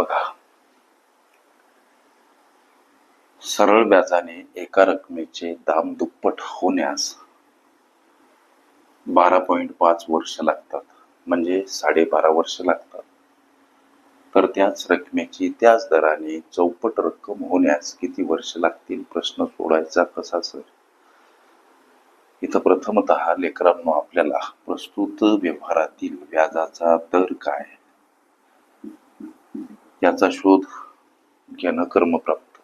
बघा. सरळ व्याजाने एका रकमेचे दाम दुप्पट होण्यास बारा पॉइंट पाच वर्ष लागतात. म्हणजे साडेबारा वर्ष लागतात. तर त्याच रकमेची त्याच दराने चौपट रक्कम होण्यास किती वर्ष लागतील? प्रश्न सोडायचा कसा सर? इथं प्रथमत लेकरांनो आपल्याला प्रस्तुत व्यवहारातील व्याजाचा दर काय? याचा शोध घेणं कर्मप्राप्त.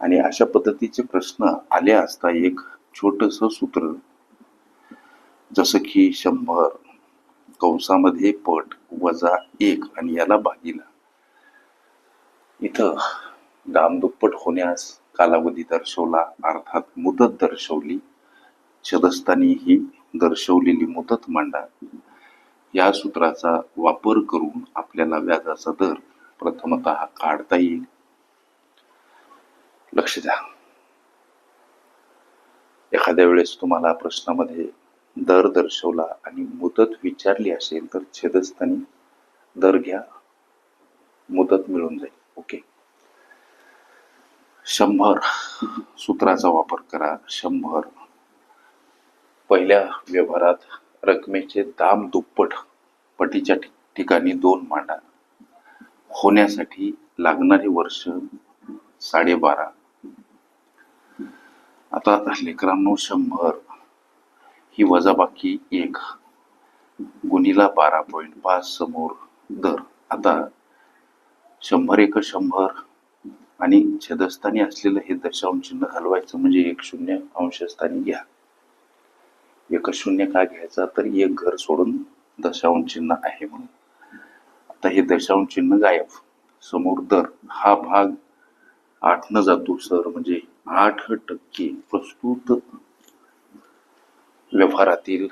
आणि अशा पद्धतीचे प्रश्न आले असता एक छोटस सूत्र जसं की शंभर कंसामध्ये पट वजा एक आणि याला भागीला. इथं दाम दुप्पट होण्यास कालावधी दर्शवला अर्थात मुदत दर्शवली छदस्थानी ही दर्शवलेली मुदत मांडा. या सूत्राचा वापर करून आपल्याला व्याजाचा दर प्रथमत काढता येईल. लक्ष द्या. एखाद्या वेळेस तुम्हाला प्रश्नामध्ये दर दर्शवला आणि मुदत विचारली असेल तर छेदस्थानी दर घ्या. मुदत मिळून जाईल. ओके. शंभर सूत्राचा वापर करा. शंभर. पहिल्या व्यवहारात रकमेचे दाम दुप्पट. पटीच्या ठिकाणी दोन मांडा. होण्यासाठी लागणारे वर्ष साडेबारा. आता लेकरांनो शंभर. ही वजाबाकी एक. गुणीला बारा पॉईंट पाच समोर दर. आता शंभर एक शंभर आणि छेदस्थानी असलेलं हे दशांश चिन्ह घालवायचं म्हणजे एक शून्य अंशस्थानी घ्या. एक शून्य का घ्यायचा? तर एक घर सोडून दशांश चिन्ह आहे म्हणून. आता हे दशांश चिन्ह गायब. समोर दर हा भाग आठ न जातो सर. म्हणजे आठ टक्के प्रस्तुत व्यवहारातील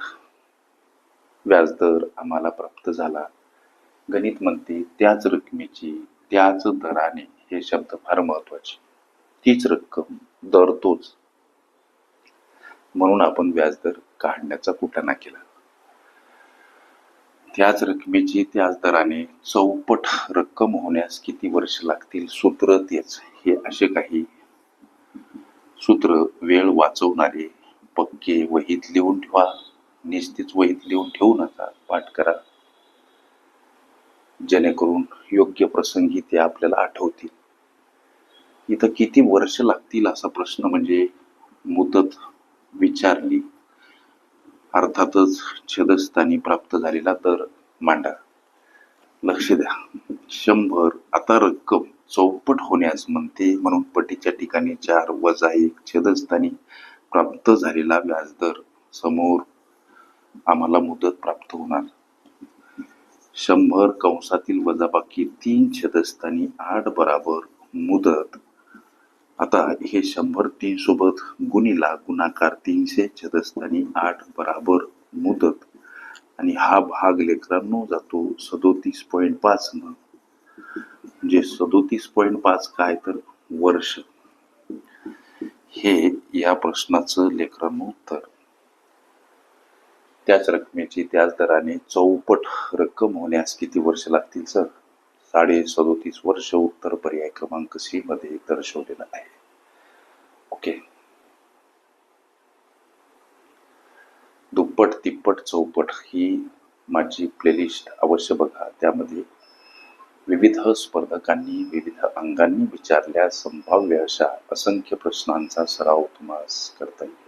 व्याजदर आम्हाला प्राप्त झाला. गणित म्हणते त्याच रकमेची त्याच दराने हे शब्द फार महत्त्वाचे तीच रक्कम दर तोच. म्हणून आपण व्याजदर काढण्याचा कुटाणा केला. त्याच रकमेची त्याच दराने चौपट रक्कम होण्यास किती वर्ष लागतील? सूत्र तेच. हे असे काही सूत्र वेळ वाचवणारे पक्के वहीत लिहून ठेवा. निस्तीच वहीत लिहून ठेवू नका. पाठ करा. जेणेकरून योग्य प्रसंगी ते आपल्याला आठवतील. इथं किती वर्ष लागतील असा प्रश्न म्हणजे मुदत विचारली. अर्थातच छेदस्थानी प्राप्त झालेला दर मांडा. लक्ष द्या. शंभर आता रक्कम चौपट होण्यास म्हणते म्हणून पटीच्या ठिकाणी चार वजा एक छेदस्थानी प्राप्त झालेला व्याजदर समोर आम्हाला मुदत प्राप्त होणार. शंभर कंसातील वजाबाकी तीन छेदस्थानी आठ बराबर मुदत आता हे शंभर तीन सोबत गुणीला गुणाकार तीनशे छदस्थानी आठ बराबर मुदत. आणि हा भाग लेकरांनो जातो सदोतीस पॉईंट पाच न. म्हणजे सदोतीस पॉईंट पाच काय तर वर्ष. हे या प्रश्नाचं लेकरांनो उत्तर. त्याच रकमेची त्याच दराने चौपट रक्कम होण्यास किती वर्ष लागतील सर? साडे सदोतीस वर्ष उत्तर पर्याय क्रमांक सी मध्ये दर्शवलेलं आहे. ओके दुप्पट तिप्पट चौपट ही माझी प्लेलिस्ट अवश्य बघा. त्यामध्ये विविध स्पर्धकांनी विविध अंगांनी विचारल्या संभाव्य अशा असंख्य प्रश्नांचा सराव तुम्हाला करता येईल.